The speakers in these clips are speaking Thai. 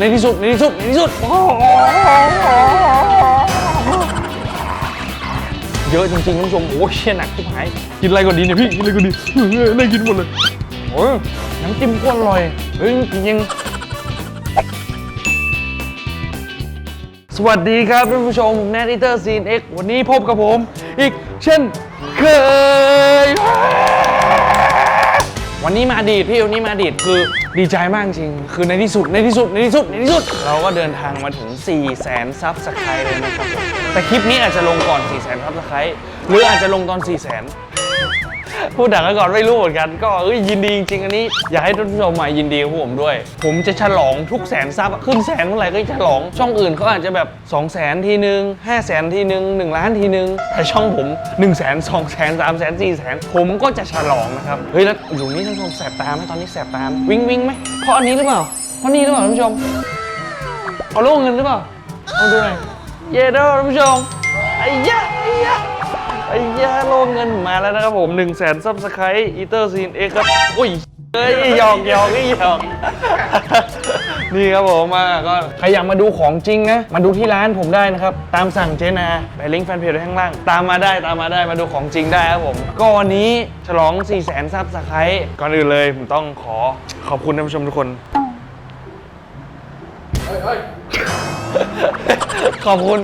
ในที่สุดในที่สุดในที่สุด เยอะจริงๆท่านผู้ชมโอ้ยเชี่ยหนักทุกหาย กินอะไรก่อนดีเนี่ยพี่กินอะไรก่อนดีเฮ้ยได้กินหมดเลยโอ้ยน้ำจิ้มก็อร่อยเฮ้ยจริงสวัสดีครับท่านผู้ชมแนทอีเตอร์ซีนเอ็กวันนี้พบกับผม อีกเช่นเคย วันนี้มาดีดพี่วันนี้มาดีดคือดีใจมากจริง คือในที่สุดในที่สุดในที่สุดในที่สุด เราก็เดินทางมาถึง 400,000ซับสไครต์เลยนะครับแต่คลิปนี้อาจจะลงก่อน 400,000ซับสไครต์หรืออาจจะลงตอน 4 0 0 0 0 พูดดังกันก่อนไม่รู้เหมือนกัน ก็เอ้ยยินดีจริงๆอันนี้ อยากให้ท่านผู้ชมมายินดีกับผมด้วย ผมจะฉลองทุกแสนซับขึ้นแสนเมื่อไหร่ก็ฉลอง ช่องอื่นเขาอาจจะแบบ 2 0 0แสนทีนึง5 0 0แสนทีนึง 1 ล้านทีนึง แต่ช่องผม 1 0 0 0 0แสน2 0 0แสน3 0 0แสน4แสนผมก็จะฉลองนะครับเฮ้ยแล้วอยู่นี่ท่านผู้ชมแสบตาไหมตอนนี้แสบตาไหมวิ่งวิ่งไหมเพราะอันนี้หรือเปล่าเพราะนี่หรือเปล่าท่านผู้ชมเอาลูกเงินหรือเปล่าเอาดูหน่อยเย้เด้อท่านผู้ชมไอ้ยะไอ้ยะ ยาโลงเงินมาแล้วนะครับผม1นึ่งแสนซับสไครต์อีเตอร์ซีนเอ็กครับอุ้ยเอ้ยหยอกหยอกไอ้หยอก นี่ครับผมมาก็ใครอยากมาดูของจริงนะ มาดูที่ร้านผมได้นะครับ ตามสั่งเจนา ไปลิงก์แฟนเพจไว้ข้างล่าง ตามมาได้ตามมาได้มาดูของจริงได้ครับผม ก็วันนี้ฉลอง 4 0 0แสนซับสไครต์ก่อนอื่นเลยผมต้องขอขอบคุณท่านผู้ชมทุกคน ขอบคุณ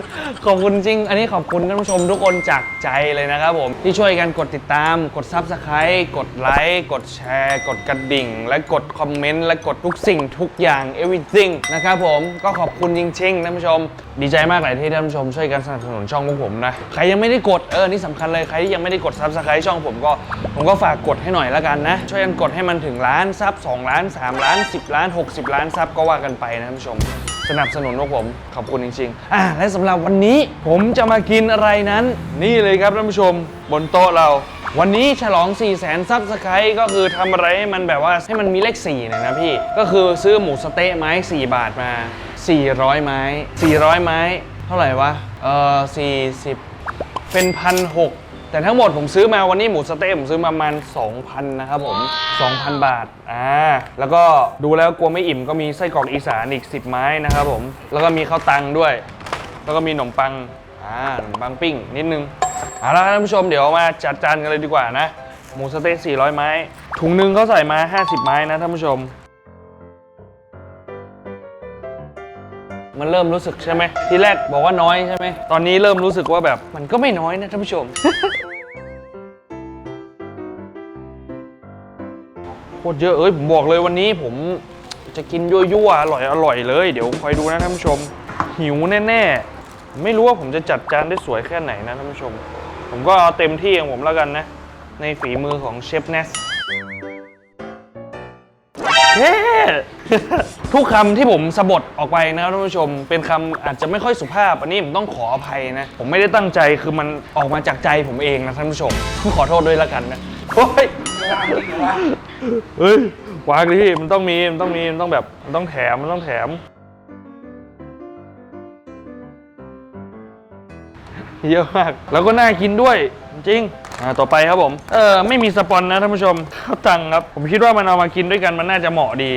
ขอบคุณจริง อันนี้ขอบคุณท่านผู้ชมทุกคนจากใจเลยนะครับผม ที่ช่วยกันกดติดตาม กด Subscribe กดไลค์กดแชร์ กดกระดิ่ง และกดคอมเมนต์และกดทุกสิ่งทุกอย่าง everything นะครับผมก็ขอบคุณจริงๆท่านผู้ชม ดีใจมากเลยที่ท่านผู้ชมช่วยกันสนับสนุนช่องพวกผมนะใครยังไม่ได้กดเออนี่สำคัญเลยใครที่ยังไม่ได้กด Subscribe ช่องผมก็ผมก็ฝากกดให้หน่อยละกันนะ ช่วยกันกดให้มันถึงล้านซับ2ล้าน 3 ล้าน 10 ล้าน 60 ล้านซับก็ว่ากันไปนะท่านผู้ชม สนับสนุนพวกผมขอบคุณจริงๆอ่าและสำหรับวันนี้ผมจะมากินอะไรนั้น นี่เลยครับท่านผู้ชมบนโต๊ะเรา วันนี้ฉลอง 4 0 0แสนซับสไครต์ก็คือทำอะไรให้มันแบบว่าให้มันมีเลข4หน่อยนะพี่ ก็คือซื้อหมูสะเต๊ะไม้ 4 บาทมา 400 ไม้ 400 ไม้ เท่าไหร่วะ เออ40 เป็นพันหก แต่ทั้งหมดผมซื้อมาวันนี้หมูสะเต๊ะผมซื้อมาประมาณ 2,000 นะครับผม 2,000 บาท อ่า แล้วก็ดูแล้วกลัวไม่อิ่มก็มีไส้กรอกอีสานอีก 10 ไม้นะครับผม แล้วก็มีข้าวตังด้วย แล้วก็มีขนมปัง อ่า ขนมปังปิ้งนิดนึง เอาละท่านผู้ชมเดี๋ยวมาจัดจานกันเลยดีกว่านะ หมูสะเต๊ะ400 ไม้ ถุงหนึงเขาใส่มา 50 ไม้นะท่านผู้ชม มันเริ่มรู้สึกใช่ไหมทีแรกบอกว่าน้อยใช่ไหมตอนนี้เริ่มรู้สึกว่าแบบมันก็ไม่น้อยนะท่านผู้ชม โคตรเยอะเอ้ยผมบอกเลยวันนี้ผมจะกินยั่วๆอร่อยอร่อยเลย เดี๋ยวคอยดูนะท่านผู้ชม หิวแน่ๆ ไม่รู้ว่าผมจะจัดจานได้สวยแค่ไหนนะท่านผู้ชม ผมก็เอาเต็มที่ของผมแล้วกันนะ ในฝีมือของเชฟเนสเฮ้ ทุกคำที่ผมสะบัดออกไปนะครับท่านผู้ชม เป็นคำอาจจะไม่ค่อยสุภาพ อันนี้ผมต้องขออภัยนะ ผมไม่ได้ตั้งใจคือมันออกมาจากใจผมเองนะท่านผู้ชม ขอโทษด้วยละกันนะโอ้ย เฮ้ยวางดิมันต้องมีมันต้องมีมันต้องแบบมันต้องแถมมันต้องแถมเยอะมากแล้วก็น่ากินด้วยจริงอ่าต่อไปครับผมเออไม่มีสปอนนะท่านผู้ชมข้าวตังครับ ผมคิดว่ามันเอามากินด้วยกันมันน่าจะเหมาะดี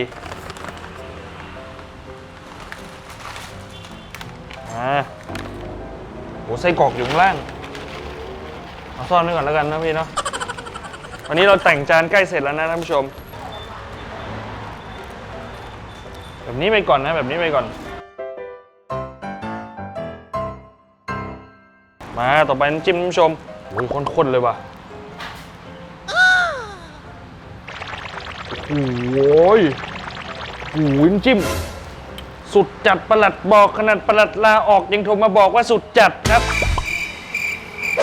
าโหไส้กรอกอยู่ข้างล่าง เอาซ่อนไว้ก่อนแล้วกันนะพี่เนาะวันนี้เราแต่งจานใกล้เสร็จแล้วนะท่านผู้ชม แบบนี้ไปก่อนนะแบบนี้ไปก่อน มาต่อไปน้ำจิ้มท่านผู้ชมโอ้ยข้นๆเลยว่ะโอ้ยโอ้ยน้ำจิ้ม สุดจัดประหลัดบอกขนาดประหลัดลาออกยังโทรมาบอกว่าสุดจัดครับ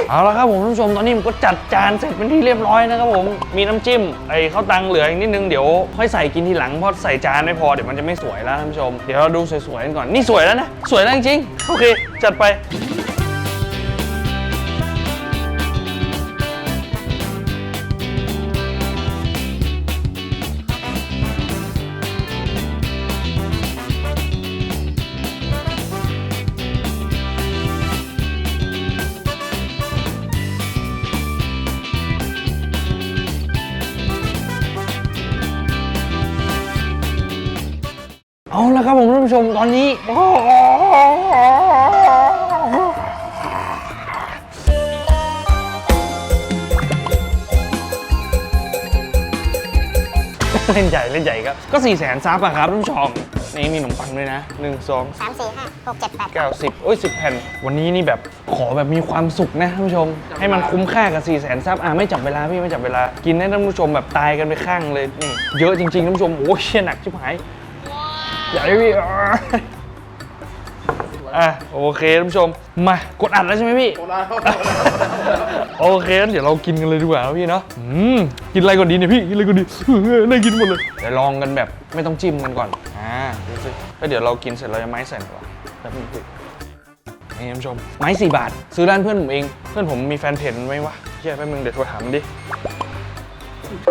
เอาละครับผมท่านผู้ชมตอนนี้ผมก็จัดจานเสร็จเป็นที่เรียบร้อยนะครับผมมีน้ำจิ้มไอ้ข้าวตังเหลืออีกนิดนึงเดี๋ยวค่อยใส่กินทีหลังเพราะใส่จานไม่พอเดี๋ยวมันจะไม่สวยแล้วท่านผู้ชมเดี๋ยวเราดูสวยๆกันก่อนนี่สวยแล้วนะสวยแล้วจริงๆโอเค จัดไป ผมท่านผู้ชมตอนนี้ เล่นใหญ่ เล่นใหญ่ครับ ก็4ี่แสนซับอะครับท่านผู้ชม นี่มีขนมปังด้วยนะ 1 2 สามสี่ห้าหกเจ็ดแปด9 10โอ้ย10 แผ่น วันนี้นี่แบบขอแบบมีความสุขนะท่านผู้ชม ให้มันคุ้มค่ากับ4ี่แสนซับอะไม่จับเวลาพี่ไม่จับเวลา กินให้ท่านผู้ชมแบบตายกันไปข้างเลยนี่เยอะจริงๆท่านผู้ชมโอ้ยเชี่ยหนักชิบหาย ใหญ่พี่อะอะโอเคท่านผู้ชม มากดอัดแล้วใช่ไหมพี่ โอเคงั้นเดี๋ยวเรากินกันเลยดีกว่าครับพี่เนาะอืมกินอะไรก่อนดีเนี่ยพี่ กินอะไรก่อนดีเออน่ากินหมดเลย เดี๋ยวลองกันแบบไม่ต้องจิ้มกันก่อน อ่าดูสิแล้วเดี๋ยวเรากินเสร็จเราจะไม้ใส่ดีกว่าแป๊บนึงพี่นี่ท่านผู้ชม ไม้สี่บาท ซื้อร้านเพื่อนผมเอง เพื่อนผมมีแฟนเพจไหมวะเฮียแป๊บนึงเดี๋ยวโทรถามมันดิ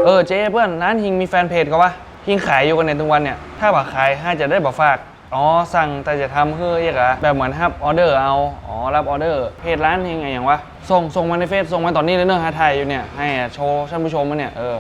เออเจ๊เพื่อนร้านฮิงมีแฟนเพจก็วะ ฮิงขายอยู่กันในทุกวันเนี่ย ถ้าบอกขายห้าจะได้บอกฝาก อ๋อ สั่งแต่จะทำเฮ้ยอะแบบเหมือนรับออเดอร์เอา อ๋อ รับออเดอร์ เพจร้านยังไงอย่างวะ ส่ง ส่งมาในเฟซ ส่งมาตอนนี้เลยเนอะฮะไทยอยู่เนี่ย ให้อะโชว์ท่านผู้ชมมาเนี่ย เออ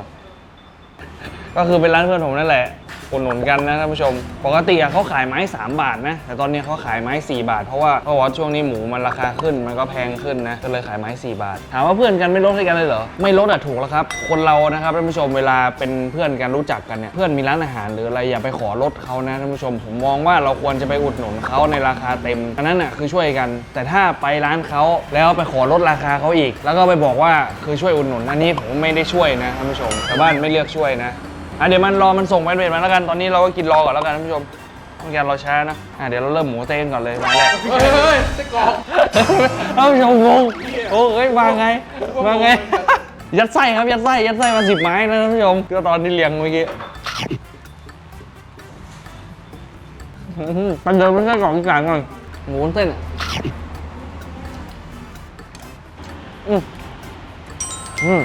ก็คือเป็นร้านเพื่อนผมนั่นแหละอุดหนุนกันนะท่านผู้ชม ปกติอะเขาขายไม้ 3 บาทนะ แต่ตอนนี้เขาขายไม้ 4 บาท เพราะว่าเพราะว่าช่วงนี้หมูมันราคาขึ้น มันก็แพงขึ้นนะ ก็เลยขายไม้ 4 บาท ถามว่าเพื่อนกันไม่ลดให้กันเลยเหรอ ไม่ลดอะถูกแล้วครับ คนเรานะครับท่านผู้ชม เวลาเป็นเพื่อนกันรู้จักกันเนี่ย เพื่อนมีร้านอาหารหรืออะไรอย่าไปขอลดเขานะท่านผู้ชม ผมมองว่าเราควรจะไปอุดหนุนเขาในราคาเต็ม อันนั้นน่ะคือช่วยกัน แต่ถ้าไปร้านเขาแล้วไปขอลดราคาเขาอีก แล้วก็ไปบอกว่าคือช่วยอุดหนุน อันนี้ผมไม่ได้ช่วยนะท่านผู้ชม แต่บ้านไม่เลือกช่วยนะ อะเดี๋ยวมันรอมันส่งไปเป็นมาแล้วกันตอนนี้เราก็กินรอก่อนแล้วกันท่านผู้ชมต้องการรอช้านะอะเดี๋ยวเราเริ่มหมูเต้นก่อนเลยมาแรกเฮ้ยเฮ้ยไส้กรอกท่านผู้ชมงงโอ้เฮ้ยมาไงมาไง ยัดไส้ครับยัดไส้ยัดไส้มาสิบไม้นะท่านผู้ชมก็ตอนที่เลี้ยงเมื่อกี้อื้อหือมันเดินไม่ใช่กล่องกลางก่อนหมูเต้นอะอืมอืม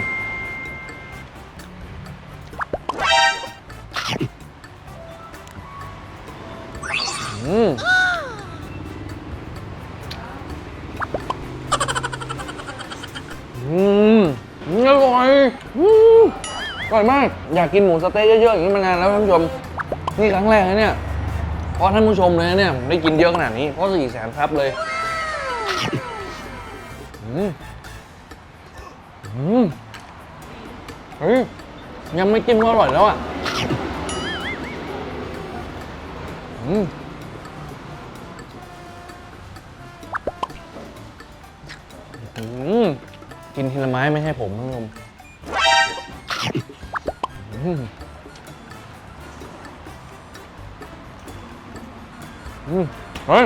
ร่อยมาก อยากกินหมูสเต๊ะเยอะๆอย่างนี้มานานแล้วท่านผู้ชม นี่ครั้งแรกนะเนี่ยเพราะท่านผู้ชมเลยนะเนี่ยผมได้กินเยอะขนาดนี้ เพราะสี่แสนซับเลยอืมอืมเฮ้ยยังไม่จิ้มก็อร่อยแล้วอะอืมอืมกินทีละไม้ไม่ใช่ผมท่านผู้ชม อืมอืมเฮ้ย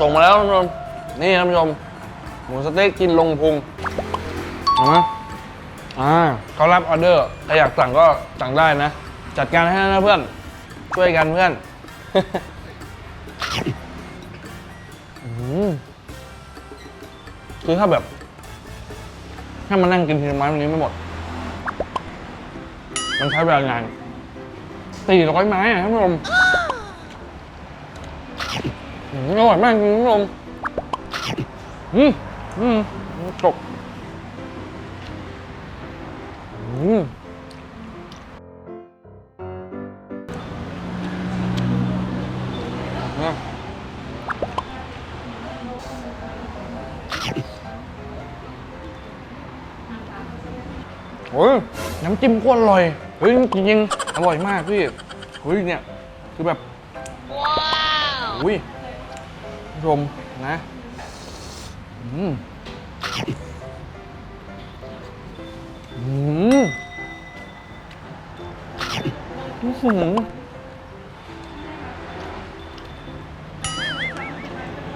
ส่งมาแล้วท่านผู้ชม นี่ท่านผู้ชม หมูสเต็กกินลงพุงเห็นไหมอ่าเขารับออเดอร์ใครอยากสั่งก็สั่งได้นะ จัดการให้นะเพื่อน ช่วยกันเพื่อน อืมคือถ้าแบบ ถ้ามานั่งกินทีละไม้วันนี้ไม่หมด มันใช้เวลางานสี่ร้อยไม้อะท่านผู้ชมอร่อยมากจริงท่านผู้ชมอืมอืมจบอืมโอ้ยน้ำจิ้มโคตรอร่อย เฮ้ยจริงๆอร่อยมากพี่เฮ้ยเนี่ยคือแบบว้าวอุ้ยผู้ชมนะอืมอืมอื้อหือ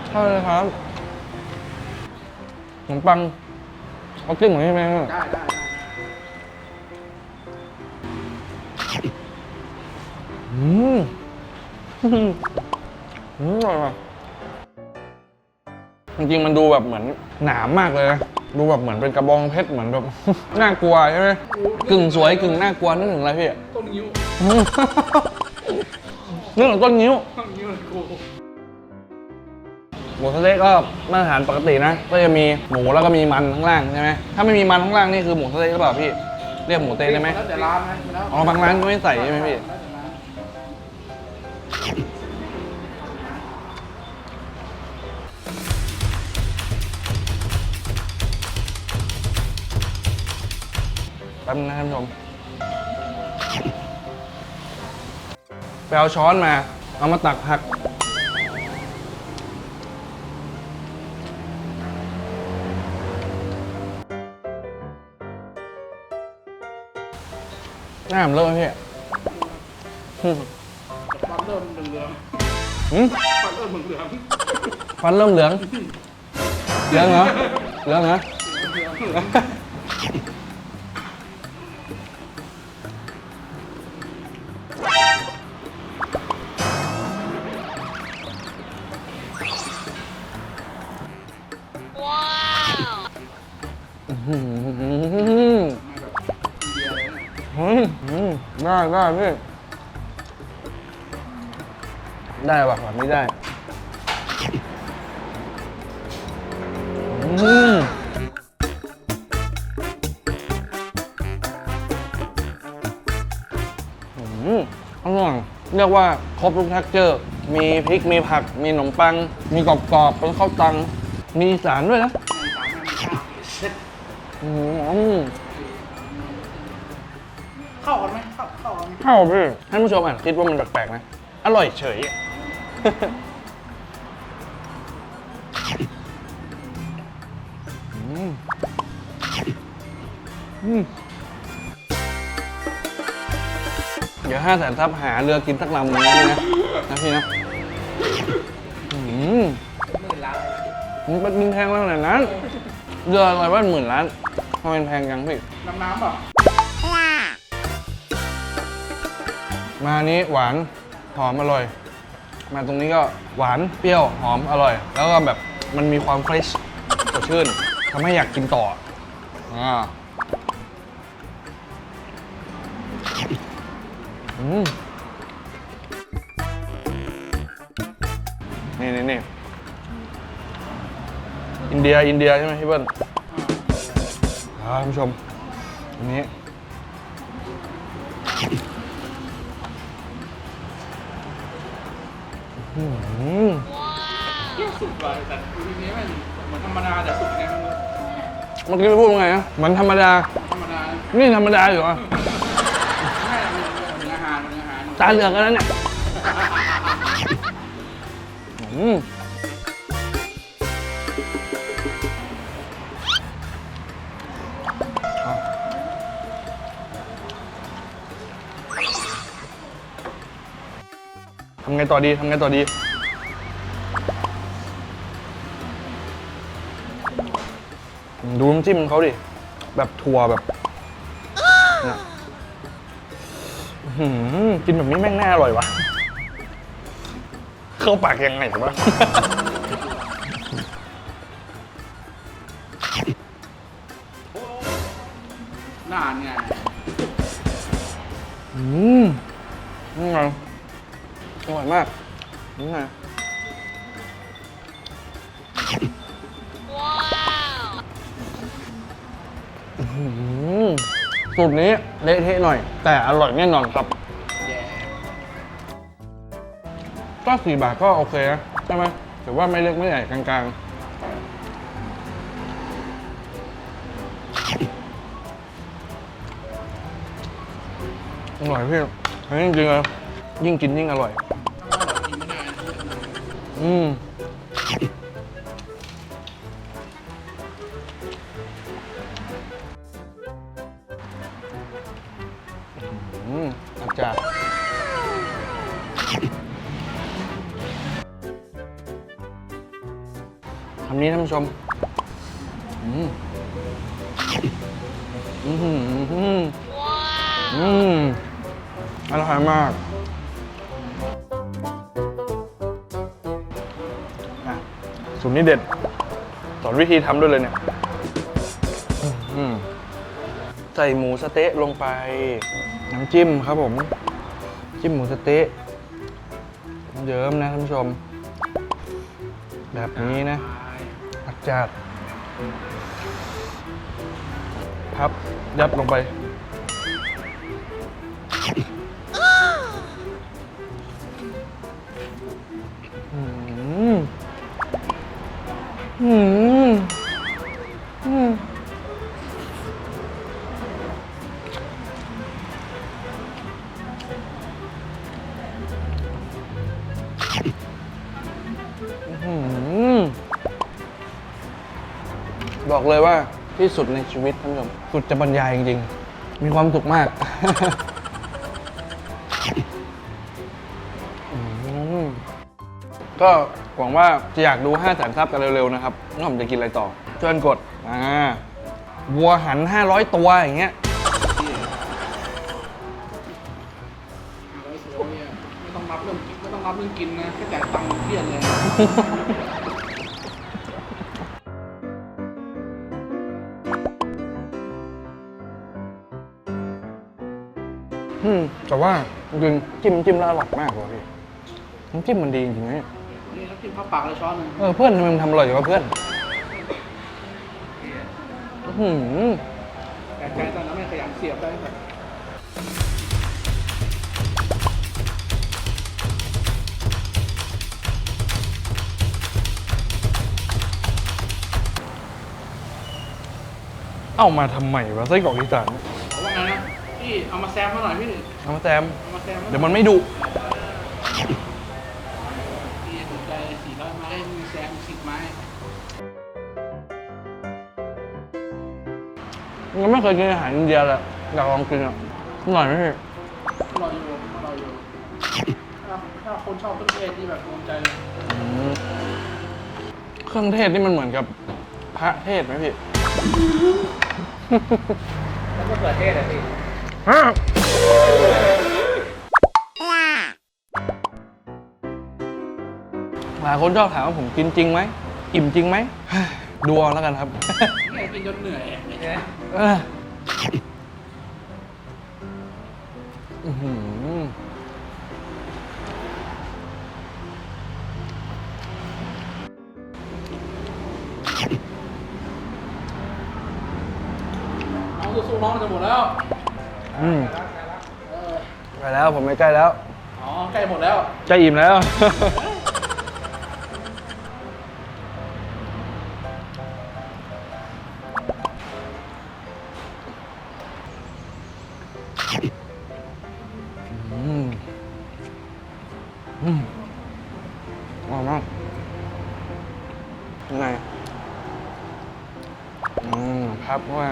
ใช่เลยครับขนมปังเอากลิ้งเหมือนใช่ไหมได้ได้ อืมอืมอร่อยว่ะจริงๆมันดูแบบเหมือนหนามมากเลยนะดูแบบเหมือนเป็นกระบองเพชรเหมือนแบบ น่ากลัวใช่ไหมกึ่งสวยกึ่งน่ากลัวนึกถึงอะไรพี่ต้นนิ้วนึกถึงต้นนิ้ว ต้นนิ้วเลยกูหมูสะเต๊ะก็มาตรฐานปกตินะ ก็จะมีหมูแล้วก็มีมันข้างล่างใช่ไหมถ้าไม่มีมันข้างล่างนี่คือหมูสะเต๊ะหรือเปล่าพี่ เรียกหมูเต๊ะได้ไหมแล้วแต่ร้านนะแล้วอ๋อบางร้านก็ไม่ใส่ใช่ไหมพี่ แล้ว แป๊บนะท่านผู้ชมไปเอาช้อนมา เอามาตักผัก น่าผมเลิกแพี่ เริ่มเหลืองหืมๆฟันเริ่มเหลืองฟันเริ่มเหลือง เหลืองเหรอ เหลืองเหรอ อื้อหือๆมาแบบอินเดียเลยนะอืมอืมได้ได้พี่ ได้ว่ะแบบนี้ได้อืมอืมอร่อยเรียกว่าครบทุกแท็กเจอร์ มีพริก มีผัก มีขนมปัง มีกรอบๆเป็นข้าวตัง มีอีสารด้วยนะอืมเข้ากันไหมเข้าเข้ากันไหมเข้าพี่ท่านผู้ชมอาจคิดว่ามันแปลกๆนะ อร่อยเฉยอืมอืม เดี๋ยวห้าแสนทับหาเรือกินสักลำหนึงนะพี่นะนะพี่นะอืมหมื่นล้านมันเป็นแพงแล้วขนาดนั้นเรืออะไรว่าหมื่นล้านทำไมมันแพงจังพี่ น้ำน้ำเปล่ะมานี้หวานหอมอร่อย มาตรงนี้ก็หวานเปรี้ยวหอมอร่อย แล้วก็แบบมันมีความเฟรชสดชื่นทำให้อยากกินต่ออ่าอืมนี่นี่นี่อินเดียอินเดียใช่ไหมพี่เบิ้ลอ่าท่านผู้ชมอันนี้ อืมเที่ยวสุกว่ะแต่ดูทีนี้มันเหมือนธรรมดาแต่สุกไงมันเมื่อกี้ไปพูดว่าไงนะมันธรรมดา ธรรมดานี่ธรรมดาอยู่อะไม่มันมันอาหารมันอาหารตาเหลือกกันแล้วเนี่ยอืมำไงต่อดีทำไงต่อดี ดูน้ำจิ้มเขาดิ แบบถั่วแบบเนี่ยอื้อหือกินแบบนี้แม่งน่าอร่อยวะ เข้าปากยังไงวะ แต่อร่อยแน่นอนครับแย่ก็สี่บาทก็โอเคนะใช่ไหมถือว่าไม่เล็กไม่ใหญ่กลางๆ อร่อยพี่อันนี้จริงๆเลยยิ่งกินยิ่งอร่อย อืม นี้ท่านผู้ชมอืมอืมอืมอืมอืมอร่อยมากอะสูตรนี้เด็ด สอนวิธีทำด้วยเลยเนี่ยอืมใส่หมูสะเต๊ะลงไป น้ำจิ้มครับผม จิ้มหมูสะเต๊ะเยิ้มนะท่านผู้ชม แบบนี้นะผัก จาดพับยัดลงไป อืมอืมอืม บอกเลยว่าที่สุดในชีวิตท่านผู้ชมสุดจะบรรยายจริงๆ มีความสุขมากก็หวังว่าจะอยากดู5แสนซับกันเร็วๆนะครับว่าผมจะกินอะไรต่อเช่วยกันกดอ่าวัวหัน 500 ตัวอย่างเงี้ยร้อยโซเนี่ยไม่ต้องรับเรื่องกินไม่ต้องรับเรื่องกินนะแค่จ่ายตังค์เครียดเลย จริงๆจิ้มจิ้มแล้วอร่อยมากเลยพี่น้ำจิ้มมันดีจริงๆนะเนี่ยนี่น้ำจิ้มข้าวปากเลยช้อนหนึงเออเพื่อนทำไมมันทำอร่อยอย่างวะเพื่อนอื้อหือแต่ใจตอนนั้นไม่ขยันเสียบได้แบบเอามาทำไมวะไส้กรอกอีสาน พี่เอามาแซมมาหน่อยพี่เอามาแซม เอามาแซมมาหน่อยเดี๋ยวมันไม่ดุพี่สนใจสี่ร้อยไม้มีแซมสิบไม้ยังไม่เคยกินอาหารอินเดียเลยอยากลองกินอะอร่อยไหมพี่อร่อยอยู่อร่อยอยู่ถ้าถ้าคนชอบเครื่องเทศที่แบบโดนใจเลยอืมเครื่องเทศนี่มันเหมือนกับพระเทศไหมพี่ แล้วก็เกิดเทศอะพี่ ฮะหลายคนชอบถามว่าผมกินจริงไหม อิ่มจริงไหม ดูเอาแล้วกันครับนี่ยกินจนเหนื่อยอะเอออื้อหือเอาสู้ๆน้องจะหมดแล้ว อืมเออใกล้แล้วผมไม่ใกล้แล้ว อ๋อ ใกล้หมดแล้วจะอิ่มแล้ว อืม อืมอร่อยมากยังไง อืม ครับว่า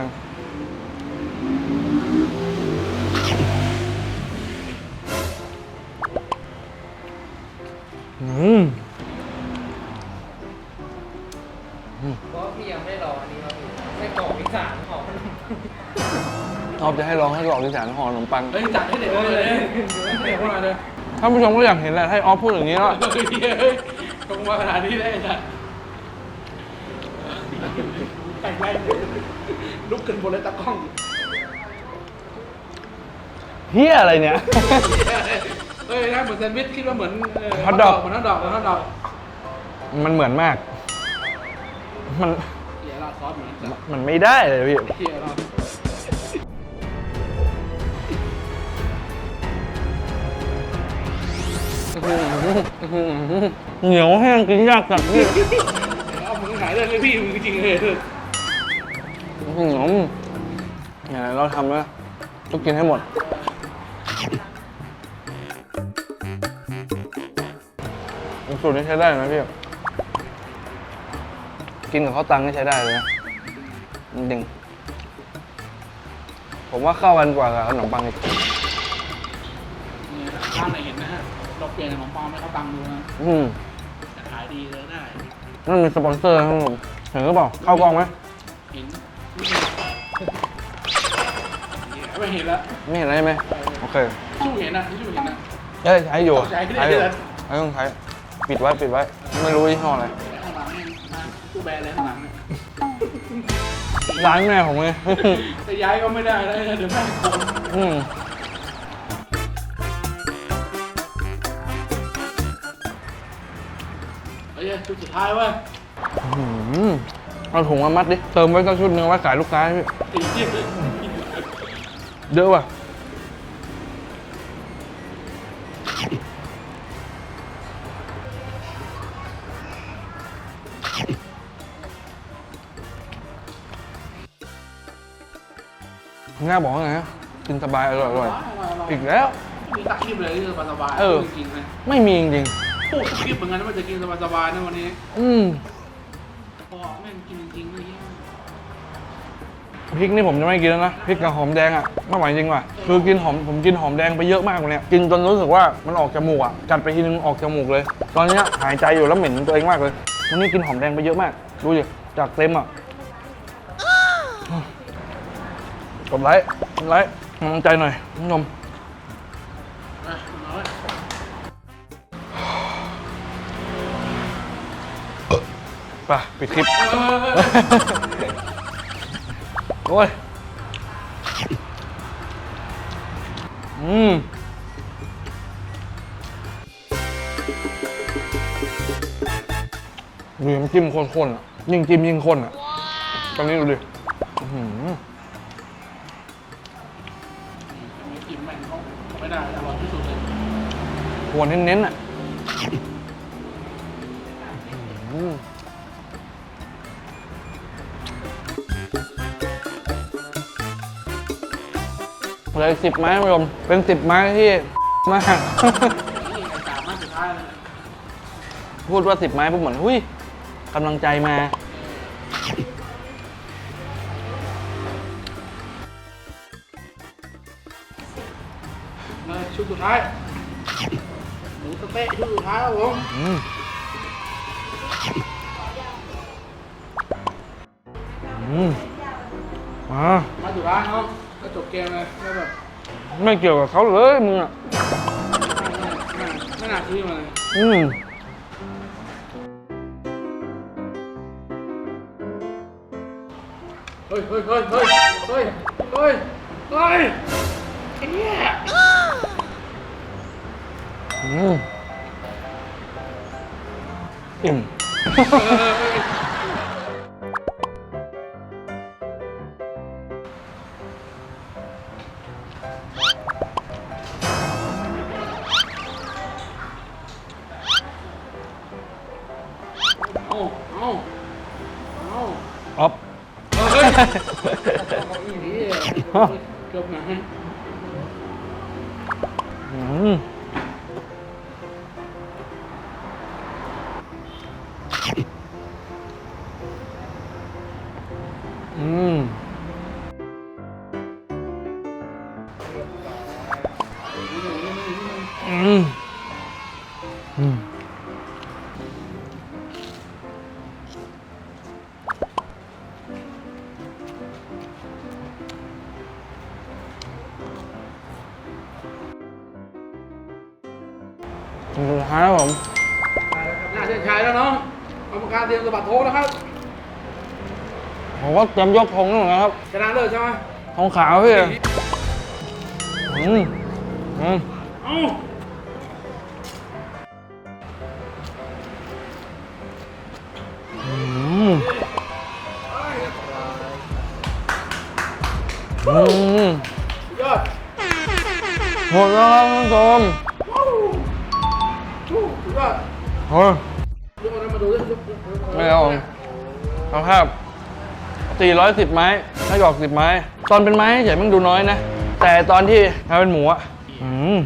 จะให้ลองให้กรอกอีสานห่อขนมปัง เฮ้ยจัดให้เด็กเลยเด็กมาเลยท่านผู้ชมก็อยากเห็นแหละให้ออฟพูดอย่างนี้แล้วเฮ้ยตรงมาขนาดนี้ได้จัดแต่งแรงลุกขึ้นบนเลยตะกล้องเฮียอะไรเนี่ยเฮ้ยนะเหมือนแซนด์วิชคิดว่าเหมือนเฮอทดอกเหมือนฮอทดอกเหมือนฮอทดอกมันเหมือนมาก มันเหี้ยราดซอสเหมือนจัดมันไม่ได้เลยพี่เหี้ยราด เหนียวแห้งกินยากจัดพี่เอามึงหายเลยเลยพี่มึงจริงเลยอืมอย่างไรเราทำนะต้องกินให้หมดสูตรนี้ใช้ได้ไหมพี่ กินกับข้าวตังนี่ใช้ได้เลยนะจริงผมว่าเข้ากันกว่ากับขนมปังอีกเนี่ยร้านไหนเห็นนะฮะ เราเปลี่ยนขนมปังไม่เข้าตังค์ดูนะอืมแต่ขายดีเลยได้นั่นมีสปอนเซอร์นะครับผมเห็นหรือเปล่าเข้ากล้องไหมเห็นไม่เห็นแล้วไม่เห็นอะไรใช่ไหมโอเคชูเห็นนะชูเห็นนะเอ้ยใช้อยู่ใช้ได้ใช้อยู่เลยใช้ต้องใช้ปิดไว้ปิดไว้ไม่รู้ยี่ห้ออะไรแต่ข้างหลังนี่นะตู้แบรนด์เลยข้างหลังเนี่ยร้านแม่ผมไงจะย้ายก็ไม่ได้แล้วเดี๋ยวแม่งโกงอืม ชุดสุดท้ายเว้ยอืมเอาถุงมามัดดิ เติมไว้สักชุดหนึงไว้ขายลูกค้าให้พี่ตีเทียบเลยเยอะว่ะ ง่าบอกว่าไงนะกินสบายอร่อยอร่อย อีกแล้ว มีตักคลิปเลยที่สบายๆเออ จริงๆนะ ไม่มีจริง พูดคลิปเหมือนกันว่าจะกินสบายๆนะวันนี้ๆอืมพอแม่งกินจริงๆเลยเนี่ยอพริกนี่ผมจะไม่กินแล้วนะพริกกับหอมแดงอะไม่ไหวจริงว่ะคือกินหอมผมกินหอมแดงไปเยอะมากวันเนี้ยกินจนรู้สึกว่ามันออกจมูกอะกัดไปทีนึงออกจมูกเลย ตอนเนี้ยหายใจอยู่แล้วเหม็นตัวเองมากเลยวันนี้กินหอมแดงไปเยอะมากดูดิจากเต็มอะกดไลค์กดไลค์กำลังใจหน่อยคุณผู้ชม ไปปิดคลิปเออโอ้ย อืมดูน้ำจิ้มข้นๆอะ ยิ่งจิ้มยิ่งข้นอะ ตอนนี้ดูดิอื้อหือไม่กินแม่งเขาไม่ได้ อร่อยที่สุดเลย หัวเน้นๆอะ เหลยสิบไม้คุณผู้ชมเป็นสิบไม้ที่มากนี่ไอ้สามมาสุดท้ายเลยพูดว่าสิบไม้ปุ๊บเหมือนหุ้ยกำลังใจมาเลยชุดสุดท้ายหมูสะเต๊ะชุดสุดท้ายครับผมอืมอืมมามาสุดท้ายเนาะก็จบ เกมเลยแล้วแบบไม่เกี่ยวกับเขาเลยมึงอะไม่ไม่น่าซื้อมาเลย อืมเฮ้ยเฮ้ยเฮ้ยเฮ้ยเฮ้ยเฮ้ยเฮ้ยไอ้เนี่ยอืมอิ่ม เอา สุดท้ายครับผมน่าเชื่อชายแล้วน้องกรรมการเตรียมสะบัดโทษนะครับผมก็เตรียมยกธงแล้วนะครับชนะเลิศใช่ไหมธงขาวพี่อืมอืมเอ้า เอาเอาครับ410 ไม้ถ้าหยอก10 ไม้ ตอนเป็นไม้เฉยมันดูน้อยนะ แต่ตอนที่มาเป็นหมูอะอืม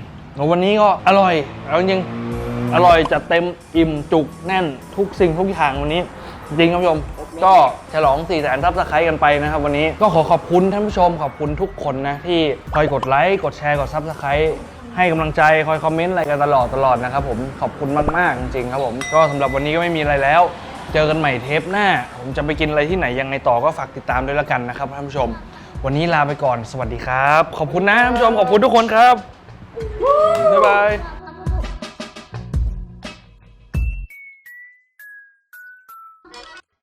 วันนี้ก็อร่อยเอาจริงๆอร่อยจัดเต็มอิ่มจุกแน่นทุกสิ่งทุกอย่างวันนี้ จริงครับผู้ชมก็ฉลอง4แสนทับสไครต์กันไปนะครับ วันนี้ก็ขอขอบคุณท่านผู้ชมขอบคุณทุกคนนะ ที่คอยกดไลค์กดแชร์กดซับสไครต์ให้กำลังใจคอยคอมเมนต์อะไรกันตลอดตลอดนะครับผมขอบคุณมาก ๆ จริงๆครับผมก็สำหรับวันนี้ก็ไม่มีอะไรแล้ว เจอกันใหม่เทปหน้า ผมจะไปกินอะไรที่ไหนยังไงต่อก็ฝากติดตามด้วยละกันนะครับท่านผู้ชม วันนี้ลาไปก่อนสวัสดีครับ ขอบคุณนะท่านผู้ชมขอบคุณทุกคนครับบ๊ายบาย